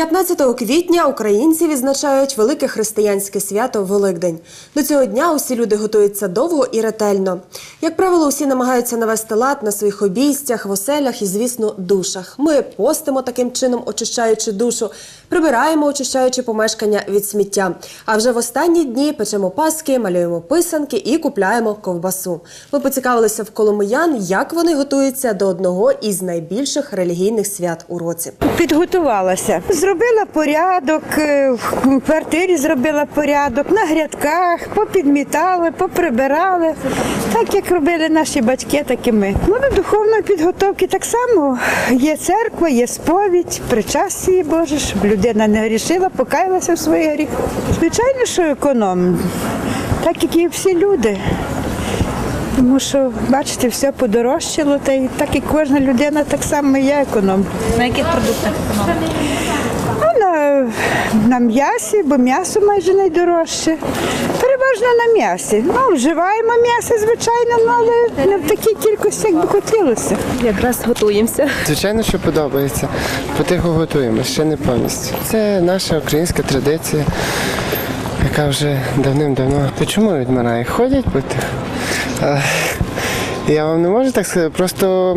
15 квітня українці відзначають велике християнське свято Великдень. До цього дня усі люди готуються довго і ретельно. Як правило, усі намагаються навести лад на своїх обійстях, в оселях і, звісно, душах. Ми постимо таким чином, очищаючи душу, прибираємо, очищаючи помешкання від сміття. А вже в останні дні печемо паски, малюємо писанки і купляємо ковбасу. Ми поцікавилися в коломиян, як вони готуються до одного із найбільших релігійних свят у році. Підготувалася. Зробила порядок, е, в квартирі зробила порядок, на грядках, попідмітали, поприбирали. Так як робили наші батьки, так і ми. Ну, до духовної підготовки так само. Є церква, є сповідь, причастя Боже, щоб людина не грішила, покаялася в своїх гріх. Звичайно, що економ, так як і всі люди. Тому що, бачите, все подорожчало, та й так як кожна людина, так само і я економ. На яких продуктах економ? Ну, на, на м'ясі, бо м'ясо майже найдорожче. Переважно на м'ясі. Ну, вживаємо м'ясо, звичайно, ну, але не в такій кількості, як би хотілося. Якраз готуємося. Звичайно, що подобається. Потихо готуємо, ще не повністю. Це наша українська традиція, яка вже давним-давно. То чому відмирає? Ходять потихо. Я вам не можу так сказати, просто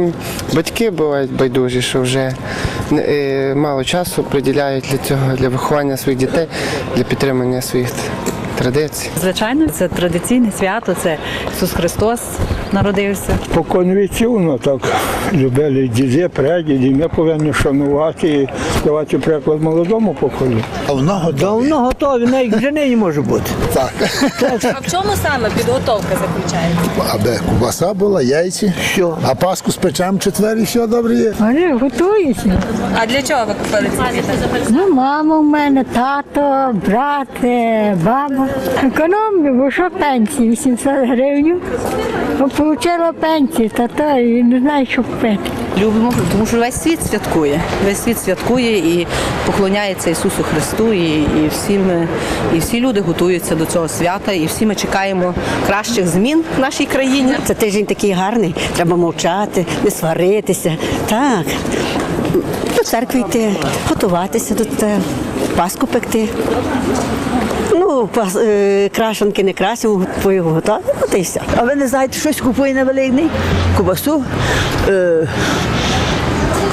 батьки бувають байдужі, що вже е, мало часу приділяють для цього, для виховання своїх дітей, для підтримання своїх традицій. Звичайно, це традиційне свято, це Ісус Христос народився. Покон віків, ну так любили діди, прадіди. Ми повинні шанувати і давати приклад молодому поколінню. Давно готові. Давно готові, навіть вже нині може бути. Так. А в чому саме підготовка заключається? Аби кубаса була, яйці. Що? А паску спечемо четвер і все добре є. Вони готуються. А для чого ви купили ці квіти? Ну, мама в мене, тато, брат, е, баба. Економлю, бо що пенсії 800 гривень. Отримала пенсію, та то і не знаю, що купити. Любимо, тому що весь світ святкує. Весь світ святкує і поклоняється Ісусу Христу. І, і, всі ми, і всі люди готуються до цього свята, і всі ми чекаємо кращих змін в нашій країні. Це тиждень такий гарний, треба мовчати, не сваритися. Так, до церкви йти, готуватися до паску пекти. Ну, крашенки не красимо, готувати, ну, та і все. А ви не знаєте, щось купує на великний Кубасу, е,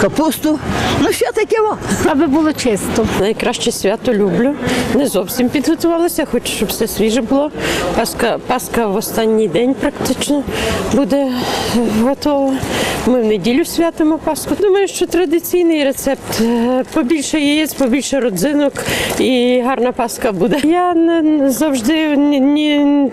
капусту. Ну, що таке? во? Аби було чисто. Найкраще свято люблю. Не зовсім підготувалася, хочу, щоб все свіже було. Паска, паска в останній день практично буде готова. Ми в неділю святимо Пасху. Думаю, що традиційний рецепт. Е, Побільше яєць, побільше родзинок і гарна паска буде. Я не не завжди ні, ні,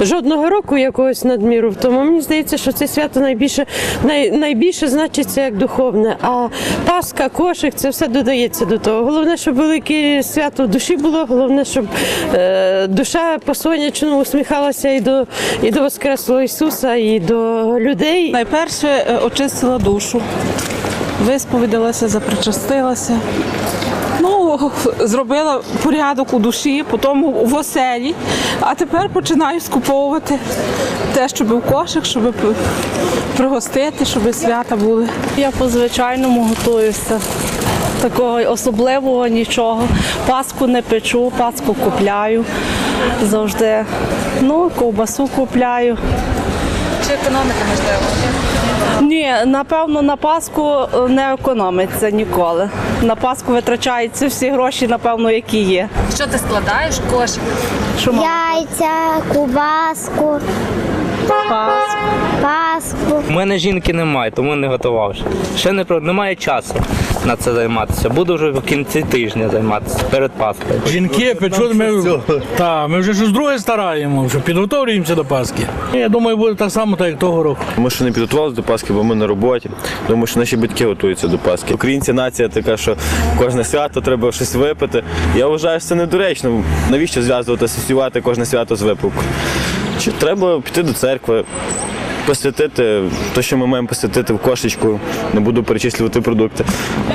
жодного року якогось надміру. Тому мені здається, що це свято найбільше най, найбільше значиться як духовне. А Пасха, кошик це все додається до того. Головне, щоб велике свято душі було. Головне, щоб е, душа по сонячному усміхалася і до і до Воскреслого Ісуса, і до людей. Найперше е, очистила душу, висповідалася, запричастилася. Зробила порядок у душі, потім в оселі, а тепер починаю скуповувати те, щоб в кошик, щоб пригостити, щоб свята були. Я по-звичайному готуюся. Такого особливого нічого. Паску не печу, паску купляю завжди. Ну, ковбасу купляю. Чи економите можливо? Ні, напевно, на Пасху е, не економиться ніколи. На Пасху витрачаються всі гроші, напевно, які є. Що ти складаєш кошик? Яйця, кубаску, паску. У мене жінки немає, тому не готував. ще. Ще не немає часу на це займатися. Буду вже в кінці тижня займатися перед Пасхою. Жінки печуть, ми, та, ми вже щось друге стараємо, що підготовлюємося до Пасхи. Я думаю, буде так само, так як того року. Ми ще не підготувалися до Пасхи, бо ми на роботі. Думаю, що наші батьки готуються до Пасхи. Українці нація така, що кожне свято треба щось випити. Я вважаю, що це недоречно. Навіщо зв'язувати, асоціювати кожне свято з випивкою? Чи треба піти до церкви, посвятити те, що ми маємо посвятити в кошечку, не буду перечислювати продукти.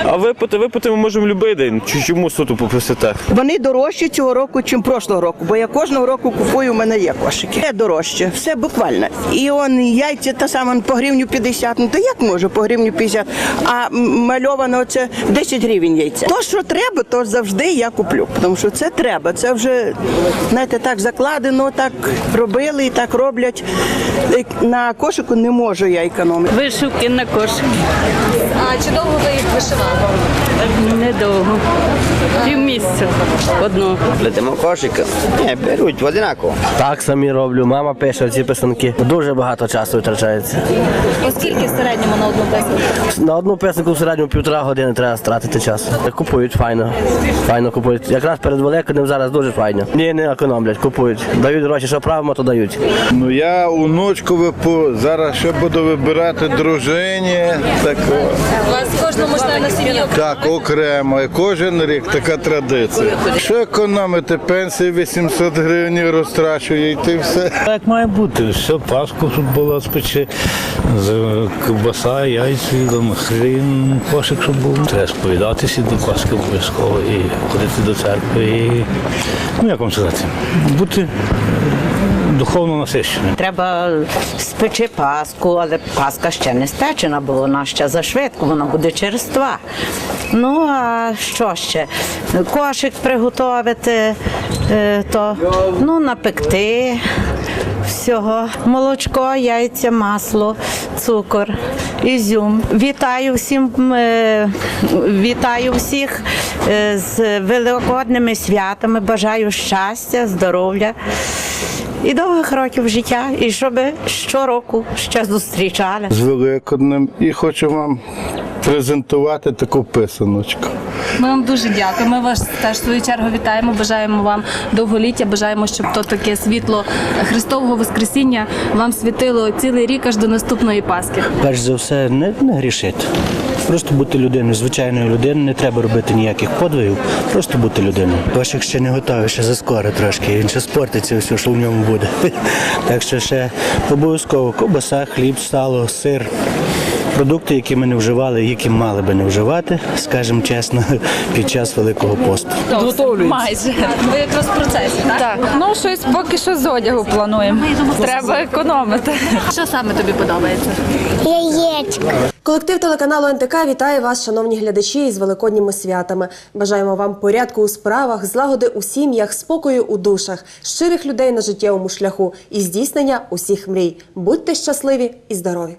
А випити, випити ми можемо будь-який день. Чому суто по посвятах? Вони дорожчі цього року, ніж прошлого року, бо я кожного року купую, у мене є кошики. Все дорожче, все буквально. І он яйця та саме по гривню 50, ну то як може по гривню 50, а мальовано це 10 гривень яйця. То, що треба, то завжди я куплю, тому що це треба. Це вже, знаєте, так закладено, так робили і так роблять. На кошику не можу я економити. Вишивки на кошик. А чи довго ви їх вишивали? Недовго. Півмісяця одного. Плетемо кошик. Ні, беруть одинаково. Так самі роблю. Мама пише ці писанки. Дуже багато часу витрачається. Оскільки в середньому на одну писанку? На одну писанку в середньому півтора години треба стратити час. Купують файно. Файно купують. Якраз перед Великоднем зараз дуже файно. Ні, не економлять, купують. Дають гроші, що правимо, то дають. Ну я онучку випу, зараз ще буду вибирати дружині. Так, У вас кожному члена сім'ї так, окремо. І кожен рік така традиція. Що економити? Пенсії 800 гривень розтрачує і ти все. Так має бути. Все, паску, щоб була спече, з- ковбаса, яйці, там, хрін, кошик, щоб був. Треба сповідатися до Пасхи обов'язково і ходити до церкви. І, ну як вам сказати, бути духовно насищеним. Треба спечи паску, але паска ще не спечена, бо вона ще зашвидко, вона буде через два. Ну а що ще? Кошик приготувати, е, то ну, напекти всього. Молочко, яйця, масло, цукор, ізюм. Вітаю всім, е, вітаю всіх е, з великодними святами. Бажаю щастя, здоров'я і довгих років життя, і щоб щороку ще зустрічали. З Великоднем і хочу вам презентувати таку писаночку. Ми вам дуже дякуємо. Ми вас теж в свою чергу вітаємо. Бажаємо вам довголіття. Бажаємо, щоб то таке світло Христового Воскресіння вам світило цілий рік аж до наступної Пасхи. Перш за все, не, не грішити. Просто бути людиною, звичайною людиною, не треба робити ніяких подвигів, просто бути людиною. Кошик ще не готовий, ще заскоро трошки, він ще спортиться все, що в ньому буде. Так що ще обов'язково ковбаса, хліб, сало, сир. Продукти, які ми не вживали, які мали би не вживати, скажімо чесно, під час Великого посту. Майже. Ви якраз в процесі, так? Так, ну щось поки що з одягу плануємо. Треба економити. Що саме тобі подобається? Яєчко. Колектив телеканалу НТК вітає вас, шановні глядачі, із великодніми святами. Бажаємо вам порядку у справах, злагоди у сім'ях, спокою у душах, щирих людей на життєвому шляху і здійснення усіх мрій. Будьте щасливі і здорові!